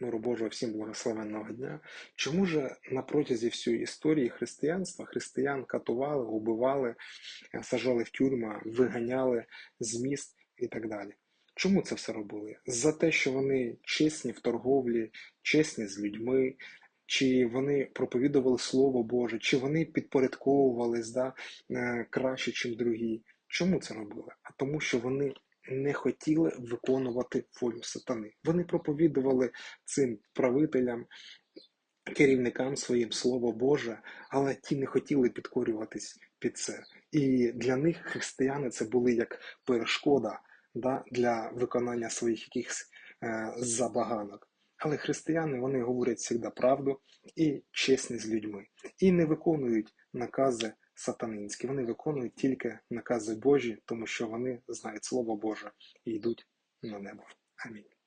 миру Божого, всім благословенного дня. Чому ж на протязі всієї історії християнства християн катували, убивали, е, сажали в тюрма, виганяли з міст і так далі? Чому це все робили? За те, що вони чесні в торговлі, чесні з людьми, чи вони проповідували Слово Боже, чи вони підпорядковувались да, е, краще, ніж другі. Чому це робили? А тому, що вони не хотіли виконувати волю сатани. Вони проповідували цим правителям, керівникам своїм Слово Боже, але ті не хотіли підкорюватись під це. І для них християни це були як перешкода да, для виконання своїх якихось е, забаганок. Але християни вони говорять завжди правду і чесні з людьми, і не виконують накази сатанинські. Вони виконують тільки накази Божі, тому що вони знають Слово Боже і йдуть на небо. Амінь.